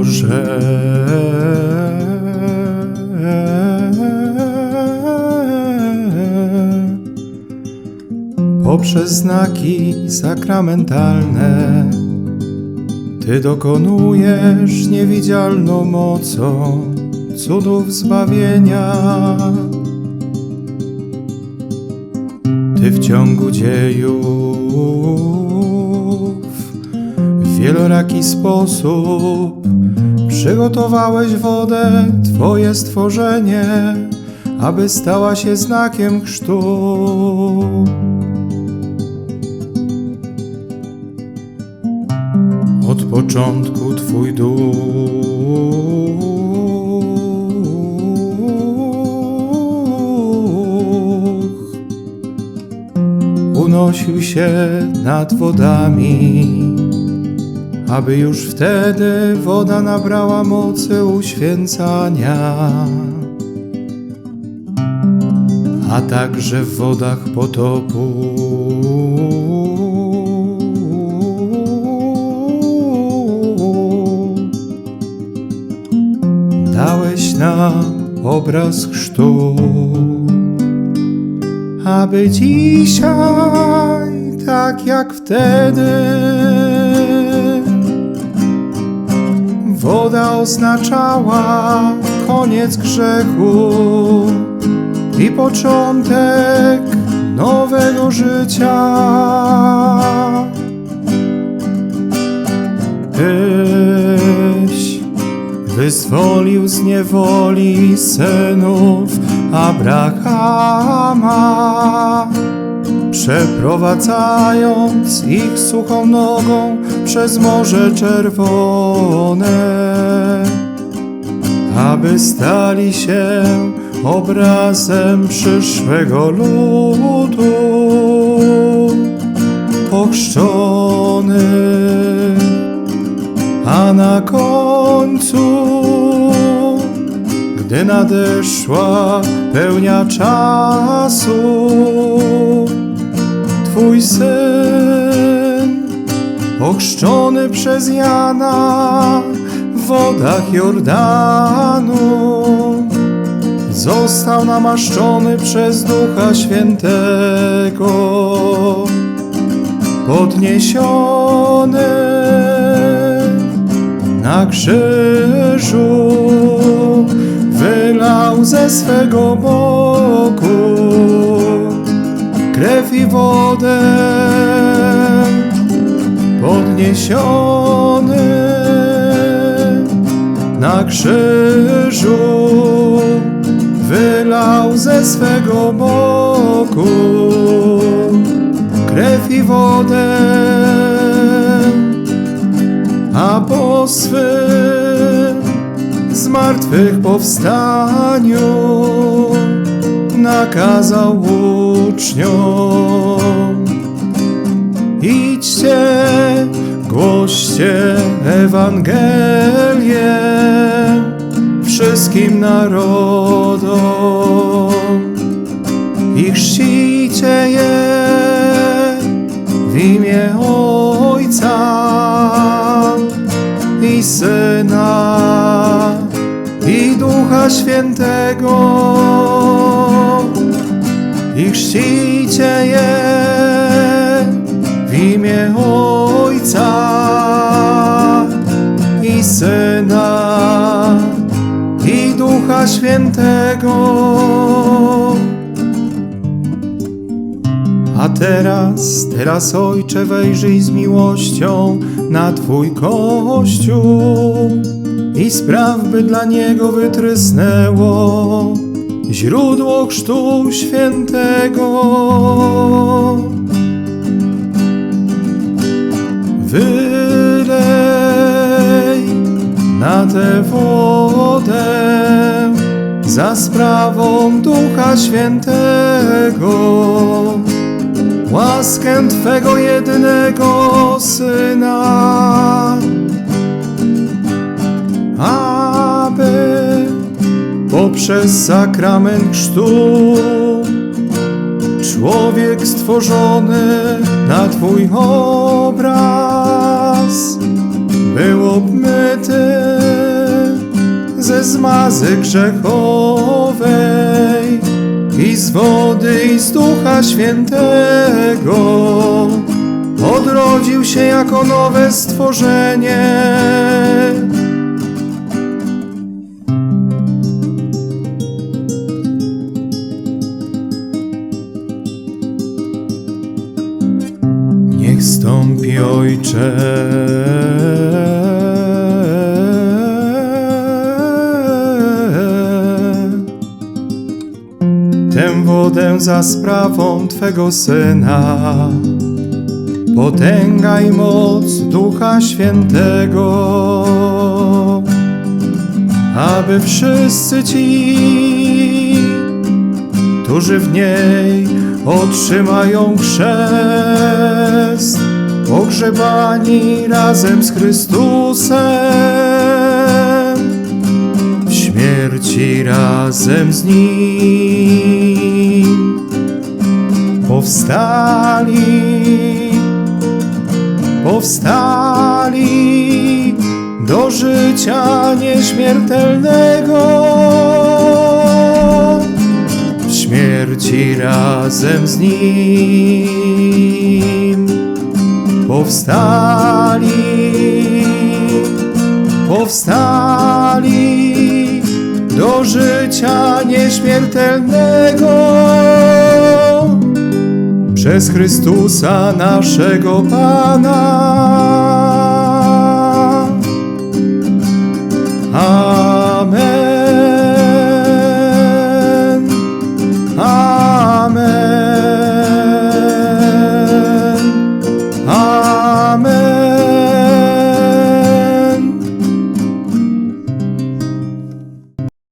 Boże. Poprzez znaki sakramentalne Ty dokonujesz niewidzialną mocą cudów zbawienia. Ty w ciągu dziejów w wieloraki sposób przygotowałeś wodę, Twoje stworzenie, aby stała się znakiem chrztu. Od początku Twój duch unosił się nad wodami, aby już wtedy woda nabrała mocy uświęcania. A także w wodach potopu dałeś nam obraz chrztu, aby dzisiaj, tak jak wtedy, woda oznaczała koniec grzechu i początek nowego życia. Tyś wyzwolił z niewoli synów Abrahama, przeprowadzając ich suchą nogą przez Morze Czerwone, aby stali się obrazem przyszłego ludu ochrzczonych a na końcu, gdy nadeszła pełnia czasu, Twój syn, ochrzczony przez Jana w wodach Jordanu, został namaszczony przez Ducha Świętego, podniesiony na krzyżu wylał ze swego boku podniesiony na krzyżu wylał ze swego boku krew i wodę a po swym zmartwychwstaniu nakazał uczniom idźcie, głoście Ewangelię wszystkim narodom i chrzcicie je w imię Ojca i Syna i Ducha Świętego. I chrzcicie je w imię Ojca Świętego. A teraz, teraz Ojcze, wejrzyj z miłością na Twój Kościół i spraw, by dla Niego wytrysnęło źródło Chrztu Świętego. Wylej na tę wodę za sprawą Ducha Świętego. Łaskę Twego jedynego Syna, aby poprzez sakrament chrztu człowiek stworzony na Twój obraz był obmyty zmazy grzechowej i z wody i z Ducha Świętego odrodził się jako nowe stworzenie. Niech stąpi Ojcze. Za sprawą Twego Syna, potęga i moc Ducha Świętego, aby wszyscy ci, którzy w niej otrzymają chrzest, pogrzebani razem z Chrystusem, w śmierci razem z Nim, powstali, powstali do życia nieśmiertelnego. Śmierci razem z Nim. Powstali, powstali do życia nieśmiertelnego przez Chrystusa naszego Pana.